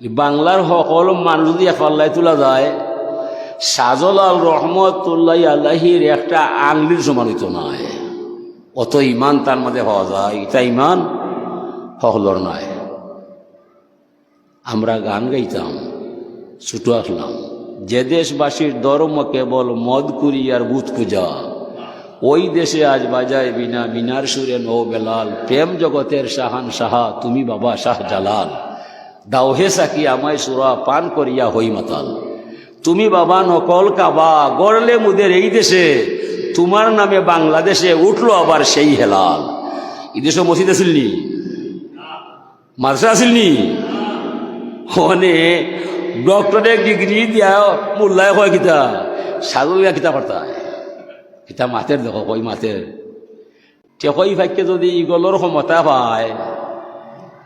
বাংলার সকল মানুষ যদি এফাল্লাই তোলা যায় সাজলাল রহমতুল্লাহ আল্লাহির একটা আংলির সমানিত নয়। অত ইমান তার মধ্যে হওয়া যায়, এটা ইমান সকলর নয়। আমরা গান গাইতাম, ছুটো আসলাম। যে দেশবাসীর ধর্ম কেবল মদ, কুরি আর বুথ পূজা ওই দেশে আজ বাজায় বিনা মিনার সুরে নৌ বেলাল, প্রেম জগতের শাহান সাহা, তুমি বাবা শাহ জালাল দাও হে সাকি আমায় সুরা পান করিয়া হই মাতাল। তুমি বাবা নকল কাবা, গড়লে মুদের এই দেশে, তোমার নামে বাংলাদেশে উঠল আবার সেই হেলাল। এই দেশে মসজিদ আসিলনি মাদ্রাসা আসিলনি হনে ডক্টরের ডিগ্রি দিয়া মোল্লায় কয় কিতা? সাধু কিতা পারতায় কিতা মাতের দেখো, কই মাতের? টেকই ভাগ্যে যদি ইগলর ক্ষমতা পায়,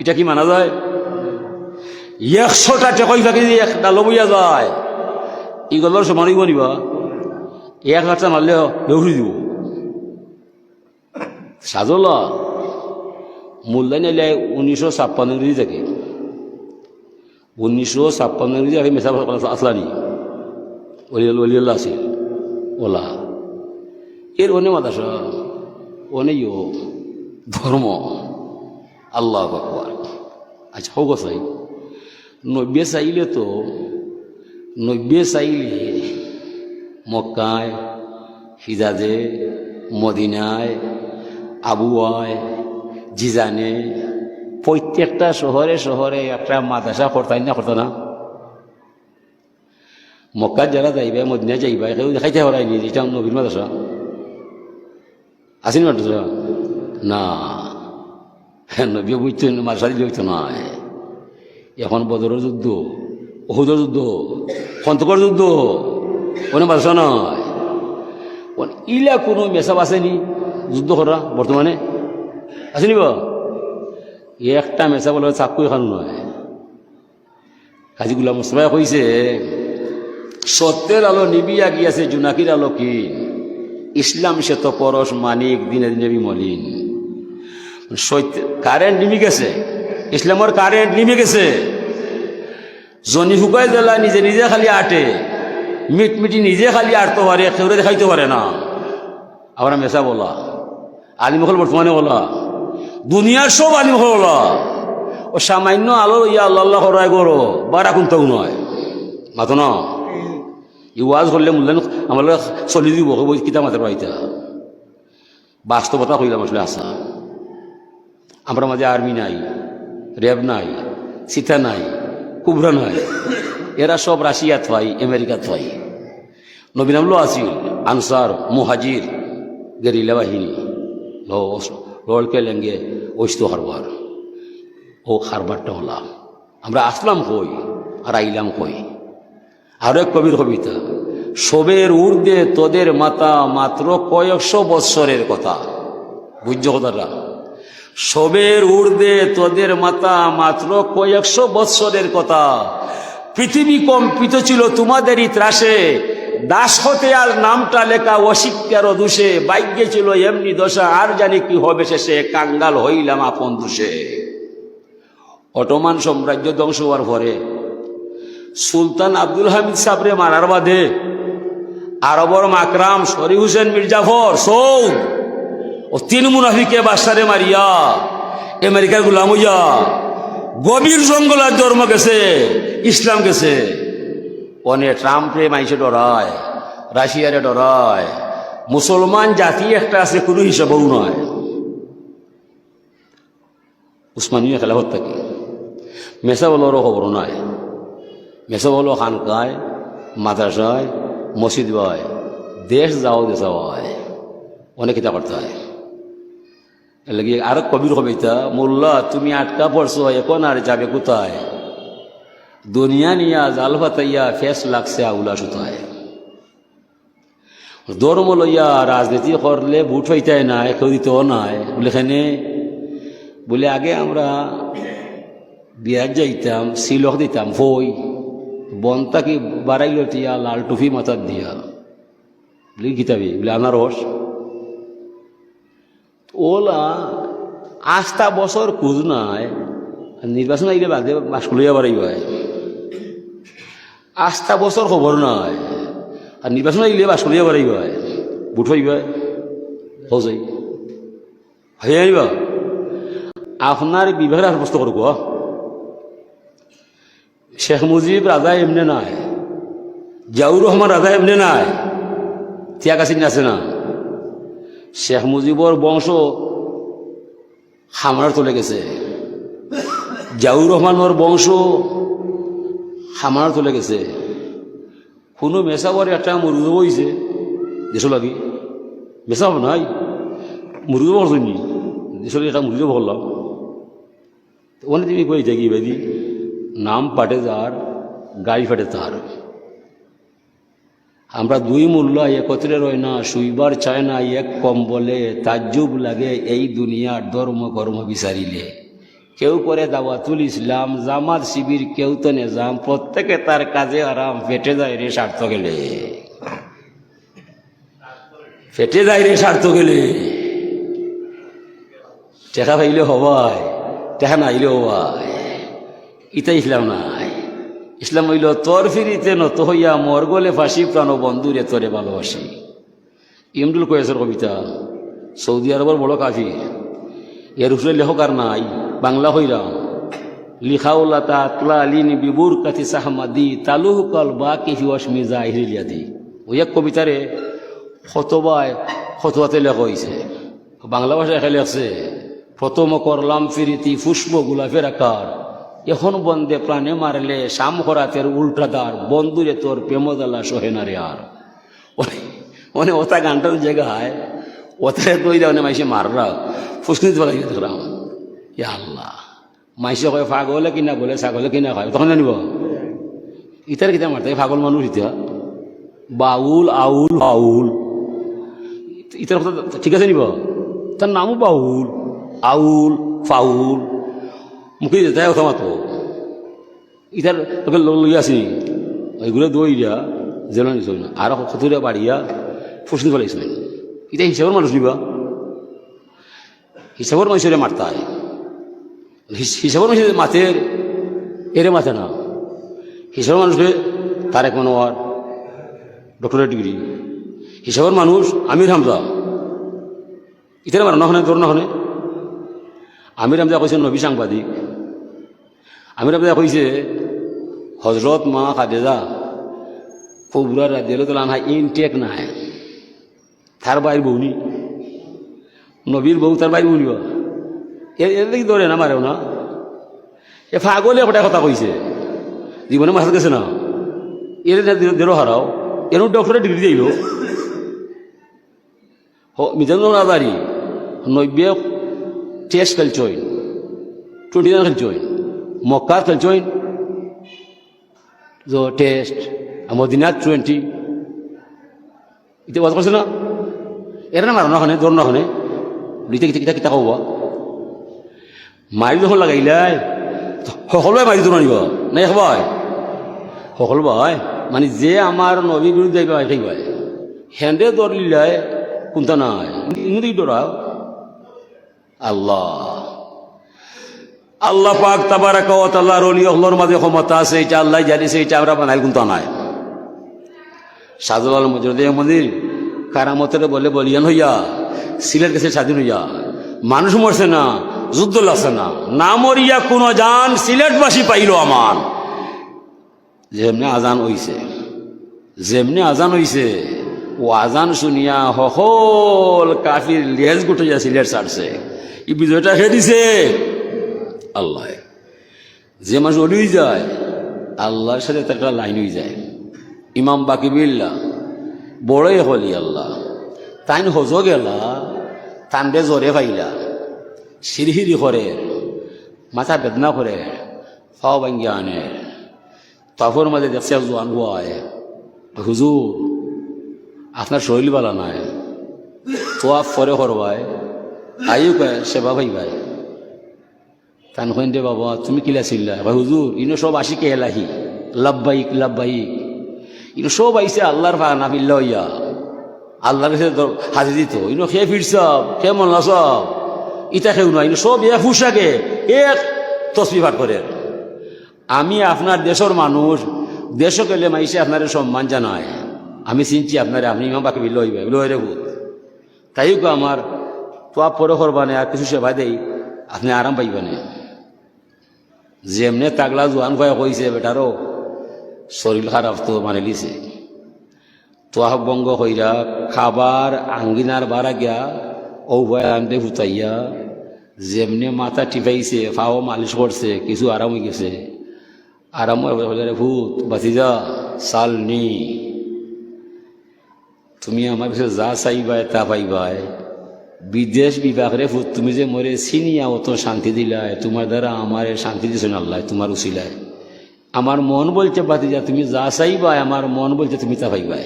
এটা কি মানা যায়? একশোটা টেকই ফাঁকি যদি এক ডালো বইয়া যায়। ইগলর সমান হইব নিবা। এক হাজার মারলে বেউরি দিব। সাজল। মূল্যায়ন এলে উনিশশো ছাপ্পান্ন ইংরেজি থেকে। উনিশশো ছাপ্পান্ন ইংরেজি আগে মেসা আসলানি অলিয়াল অলিয়াল্লা আছিল। ওলা এর অনেক মাদাসা অনেক ধর্ম আল্লাহ আচ্ছা হোক সাই নব্বে চাইলে তো নব্বে চাইলে মক্কায়, হিজাজে, মদিনায়, আবুয়ায়, জিজানে প্রত্যেকটা শহরে শহরে একটা মাদ্রাসা করতাই না করতো না? মক্কার যারা যাইবে মদিনা যাইবা কেউ দেখাইতে হরাইনি যেটা নবীর মাদ্রাসা। আসেনি মাদ্রাসা? না। নবী বুঝতে মাদ্রাসা দিলে হইতো না। এখন বদরের যুদ্ধ অহুদের যুদ্ধ সন্তকর যুদ্ধ, কোনো মাদ্রাসা নয় ইলা কোনো মেসাব আসেনি যুদ্ধ করা বর্তমানে? আসেনি বা? একটা মেসা বলে চাকু এখন নয় কাজী গুলাম মুস্তফাই কইছে সত্যের আলো নিবিয়া গিয়াছে জুনাকির আলো কি ইসলাম সে তো পরশ মানিক, দিনে দিনে বিমলিন। সত্য কারেন্ট নিমি গেছে ইসলামের কারেন্ট নিমে গেছে। জনি শুকাই দিলা নিজে নিজে খালি আটে। মিট মিটি নিজে খালি আটতে পারে খেউরে দেখাইতে পারে না। আমরা মেসা বলা, আলিমখল বর্তমানে বলা, দুনিয়ার সব আলিমখল বলা। ও সামান্য আলো ইয়া আল্লাহ হরাই করো বারা কোনটাও নয় মাতো না? ই ওয়াজ করলে মূল্যায়ন আমার চলি দিব কিতা মাতের পাইতা বাস্তবতা কইলাম আসলে আসা আমরা মাঝে আর্মি নাই। র্যাব নাই, সীতা নাই কুবরা নাই। এরা সব রাশিয়া থাই আমেরিকা থাই নবীন আমলো আছিল আনসার, মুহাজির, গেরিলা বাহিনী লড়কে লেঙ্গে ওইস্ত হারবার। ও হারবারটা হলাম। আমরা আসলাম কই? আর আইলাম কই? আরও এক কবির কবিতা, সবের ঊর্ধ্বে তোদের মাতা মাত্র কয়েকশো বৎসরের কথা। বুঝছ কথাটা? সবের ঊর্ধ্বে তোদের মাতা মাত্র কয়েকশো বৎসরের কথা। পৃথিবী কম্পিত ছিল তোমাদেরই ত্রাসে। দাস হতে আর নামটা লেখা অশিক্ষার দোষে। বাইজ্ঞে ছিল এমনি দশা, আর জানি কি হবে শেষে, কাঙ্গাল হইলাম আপন দোষে। অটোমান সাম্রাজ্য ধ্বংস হওয়ার পরে সুলতান আব্দুল হামিদ সাবরে মারার বাদে আরবর মাকরাম শরী হুসেন মির্জাফর সৌদ ও তিন মুনাফিকে বাসারে মারিয়া, আমেরিকার গুলাম হইয়া গভীর জঙ্গলার ধর্ম গেছে, ইসলাম গেছে। অনে ট্রাম্পে মাইসে ডরায়, রাশিয়ারে ডরায়, মুসলমান জাতি একটা আছে, কোনো হিসাবেও নয়। উসমানীয় খেলাফত থাকে। মেসা বলোরও খবর নয় মেসা বলো খানকায়, মাদ্রাসায়, মসজিদ বয়, দেশ যাও দেশ হয় অনেক কিতা করতে হয়। লাগে আরও কবির কবিতা মোল্লা তুমি আটকা পড়ছো এখন আর যাবে কোথায় দুনিয়া নিয়া জাল ফাতাইয়া ফেস লাগছে আউলা সুতায় ধর্ম লইয়া রাজনীতি করলে ভোট হইতাই না কেউ দিতেও নাই বলে এখানে বলে আগে আমরা বিয়ার যাইতাম শিলক দিতাম ফই বনটাকে বাড়াইল টিয়া লাল টুফি মাথার দিয়া বলে গীতাবি বলে আনারস ওলা আস্থা বছর খুঁজ নাই, নির্বাচন আইলে বাদে মাস্ক লইয়া বাড়াই হয় আস্থা বছর খবর নয় আর নির্বাচন আইলে বাস লইয়া বাড়াই হয় বুট হইবা হজাই হয়ে আইবা আপনার আর প্রশ্ন করব শেখ মুজিব রাজা এমনি নাই জাউর রহমান রাজা এমনি নাই, ত্যাগ আছে না শেখ মুজিবর বংশ হামরার চলে গেছে। জাউর রহমানের বংশ হামার চলে গেছে। কোনো মেসাবর একটা মুরুদ হয়েছে দেশ লাগি। মেসাব নাই মুরুদ বলছনি দেশের একটা মুরুদ বললাম ওখানে তুমি কই থাকি বেদি নাম পাটে যার, গাড়ি ফাটে তার। আমরা দুই মূল্য একত্রে রয় না, শুইবার চায় না, এক কম বলে, তাজ্জুব লাগে এই দুনিয়ার ধর্ম কর্ম বিচারিলে। কেউ করে দাওয়াতুল ইসলাম, জামাত শিবির, কেউ তো নেজাম, প্রত্যেকে তার কাজে আরাম পেটে যায় রে স্বার্থ গেলে পেটে যায় রে স্বার্থ গেলে টেকা পাইলে হবাই টেকা নাইলে হবাই ইতা ইসলাম নাই। ইসলাম হইল তোর ফিরিতে নত হইয়া মর গলে ফাঁসি প্রাণ বন্ধুরে তোরে ভালোবাসি। ইমরুল কয়েসের কবিতা, সৌদি আরবের বড় কাফি এর উপরে লেখক আর নাই, বাংলা হইরাম লিখাউল্লা তাতলা আলিনি বিবুর কাতি সাহমাদি, তালুহ কল বা কিফি অসমি জাহিরিয়াদি ওই এক কবিতারে খতবায় খতবাতে লেখা হয়েছে বাংলা ভাষায় লেখছে প্রথম করলাম ফিরিতি পুষ্প গোলাপের আকার। এখন বন্দে প্রাণে মারলে শাম হরাতের উল্টাদার বন্ধুরে তোর প্রেমদালা সোহেনারে আর। মানে ওটা গানটার জায়গায় ওটারে তৈরি মানে মাইসে মাররা ফুসকুনি দিতে লাগে দেখলাম ইয়া আল্লাহ। মাইসে কয় ফাগলে কিনা বলে, ছাগলে কিনা খায় তখন জানিব, ইতার কিতা মারতে ফাগল মানুষ ইতা? বাউল, আউল আউল ইতার কথা ঠিক আছে নিব তার নামও বাউল। আউল, ফাউল। মুখে যেতে কথা মাতো ইতার তোকে লই আসি ওইগুলো দই দিয়া জেলা নিছ না আর খতুরা বাড়িয়া ফুসনি ফেলাইছ এটা হিসাবের মানুষ নিবা। হিসাবের মানুষের মারতায় হিসাবের মানুষের মাথের এরে মাথে না। হিসাবের মানুষকে তারেক মনোয়ার ডক্টরেট ডিগ্রি। হিসাবের মানুষ আমির হামজা। ইতারে মারা নহনে তোর নহনে আমির হামজা কইছে নবী সাংবাদিক। আমির হামজা কইছে হজরত মা খাদেজা, কবুরা তো লান ইনটেক নাই। তার বাইর বউনি নবীর বউ তার বাইর বউনিব এর দেখি ধরে না, মারেও না। এ ফাগলে একটা কথা কইছে, জীবনে মাথা গেছে না। এর দেরো হারাও। এর ডক্টরেট ডিগ্রি দিল Mizanur Tesh will join. 29 will join. Mokkah will join. So, test. Amodinat 20. এটা বলতে পারছে না এরা না মারো নখনে দৌড় নখনে নিতে কিতা কিতা কিতা কবা মাৰি যখন লাগাইলাই সকলোৱে মাৰি দৌৰ আনিব নাই হবাই সকলো ভাই মানে যে আমাৰ নবী বিৰুদ্ধে আহিব আহিব সেন্দে দৌৰ লিলাই কোনটা নাই ইহঁতি দৌৰাও আল্লাহ। আল্লাহ পাক তাবারাকা ওয়া তাআলার ওলি আল্লাহর মাঝে ক্ষমতা আছে, এটা আল্লাহ জানিছে এটা আমরা বানাই কিন্তু নাই। সাজুল আলম মন্দির কারামতের বলে বলিয়ান হইয়া, সিলেট গেছে স্বাধীন হইয়া। মানুষ মরছে না, যুদ্ধ লাগছে না। না মরিয়া কোন জান সিলেটবাসী পাইল আমার যেমনি আজান হইছে, যেমনি আজান হইছে, ও আজান শুনিয়া সকল কাফির লেজ গুটাইয়া সিলেট ছাড়ছে। এই বিজয়টা খেয়ে দিছে? আল্লাহ। যে মানুষ অলি যায়, আল্লাহর সাথে তার একটা লাইন হয়ে যায়। ইমাম বাকি বিল্লা, বড়ই হলি আল্লাহ। তাইন হজ গেলা তান্ডে জরে পাইলা। সিরহিরি করে, মাথা বেদনা করে ফাও ভাঙ্গিয়া আনে। তখন মাঝে দেখছে জোয়ান গোয়ায় হুজুর, আপনার শরীর বালা নাই। তো আপ পরে করবায় আইও কয় সেবা ভাই। ভাই তান কইন দে বাবা, তুমি কিলা চিল্লা ভাই, হুজুর, ইনো সব আসি কে এলাহি। লাভবাহিক লাভবাহিক ইনো সব আইসে আল্লাহর ভা না ফিল্লা হইয়া। আল্লাহর কাছে হাজি দিত। ইনো খেয়ে ফিরসব খেয়ে মন সব। ইটা খেউ না, ইনো সব এ ফুসাকে এক তসবি পাঠ করেন আমি আপনার দেশের মানুষ, দেশ গেলে মাইসে আপনার সম্মান জানায়। আমি চিনছি আপনারে, আপনি ইমাম বাকি বিল হইবে। বিল হইরে ভূত। তাই গো আমার তো পরে করবানে আর কিছু সেবা দেই, আপনি আরাম পাইবেন? যেমনে তাগলা জোয়ান ভয় কইছে বেটারও শরীর খারাপ তো মানে লিছে তোয়াহ বঙ্গ হইরা খাবার আঙ্গিনার বারা গিয়া ও ভয় আনতে ফুটাইয়া, যেমনে মাথা টিপাইছে ফাও মালিশ করছে কিছু আরাম হয়ে গেছে। আরাম হয়ে ভূত যা সাল নি। তুমি আমার কাছে যা চাইবাই, তা পাইবাই। বিদেশ বিভাগরে ভূত, তুমি যে মরে চিনিয়া অত শান্তি দিলাই। তোমার দ্বারা আমার শান্তি দিছে আল্লাহ, তোমার উচিলায়। আমার মন বলছে বাতিজা তুমি যা চাইবাই, আমার মন বলছে, তুমি তা পাইবাই।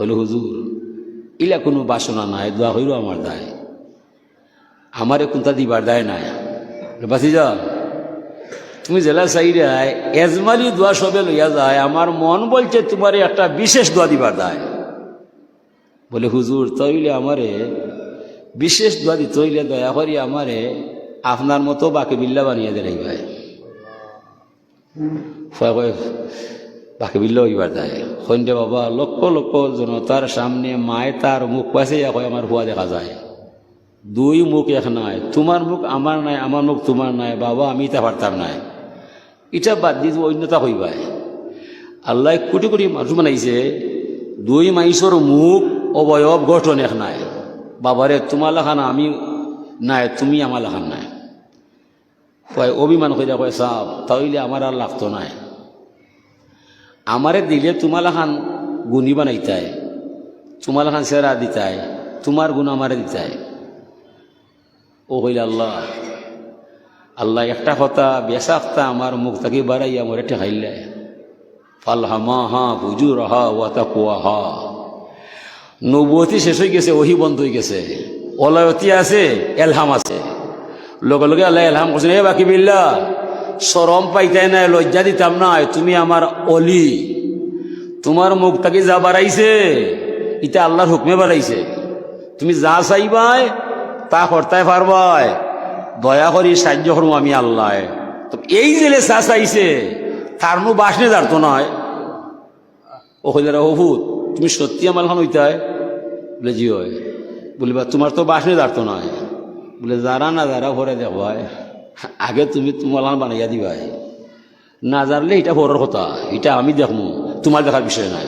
হইল, হুজুর, ইলা কোনো বাসনা নাই, দোয়া হইল আমার দায়। আমারে কোনটা দিবার দায় নাই। বাতিজা তুমি জেলা চাইরায় এজমালি দোয়া সবে লইয়া যায়, আমার মন বলছে, তোমার একটা বিশেষ দোয়া দিবার দায়। বলে, হুজুর, তইলে আমারে বিশেষ দোয়া দি তইলে দয়া করি আমারে, আপনার মতো বাকি বিল্লা বানিয়ে দেয় ভাই। বাকি বিল্লা হইবার যায়। সন্ধ্যে বাবা, লক্ষ লক্ষ জনতার সামনে মায় তার মুখ পাশে আমার হুয়া দেখা যায়। দুই মুখ এক নাই, তোমার মুখ আমার নাই, আমার মুখ তোমার নাই, বাবা, আমি তা পারতাম নাই। এটা বাদ দিয়ে অন্যতা হইবাই। আল্লাহ কোটি কোটি মানুষ বানাইছে, দুই মাইসর মুখ অবয়ব গঠন এক নাই। বাবারে, তোমার লেখান, আমি নাই, তুমি আমার লেখান নাই। কয়, অভিমান হয়ে কয় সাপ তাইলে আমার আর লাগতো নাই। আমারে দিলে তোমার লেখান গুণী বানাইতায় তোমার লেখান সেরা দিতায় তোমার গুণ আমারে দিতায় ও হইলে আল্লাহ। আল্লাহ একটা কথা বেসাক্তা আমার মুখ তাকে বাড়াইয়া এটা খাইলে ফালহামা হা বুজু রাহা ওয়াতা কুয়া হা নবতী শেষ হয়ে গেছে, ওহি বন্ধ হয়ে গেছে। অলয়তি আছে, এলহাম আছে। লগে লগে আল্লাহ এলহাম করছেন, এ বাকি বিল্লা সরম পাইতাই নাই, লজ্জা দিতাম না তুমি আমার অলি। তোমার মুখ তাকে যা বাড়াইছে এটা আল্লাহর হুকমে বাড়াইছে। তুমি যা চাইবাই, তা করতে পারবাই। দয়া করি সাহায্য করব আমি আল্লাহ তো এই জেলে চা চাইছে, তার নু বাসনে দাঁড়তো নয় ও হইলে তুমি সত্যি আমার খান হইতায়? বলে, জি হয়। বলিবা, তোমার তো বাসনে দাঁড়তো নয় বলে যারা না যারা ভরে দেখবাই আগে তুমি তোমার বানাইয়া দিবাই না জানলে এটা ভরের কথা, এটা আমি দেখমু, তোমার দেখার বিষয় নাই।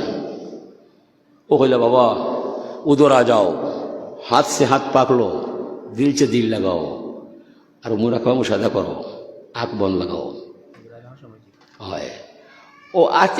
ও কইলা, বাবা, উদরা যাও, হাত সে হাত পাকলো, দিল সে দিল লাগাও, আর মুরা খাওয়া মুসাদা করো, আখ বন লাগাও। হয়। ও আছে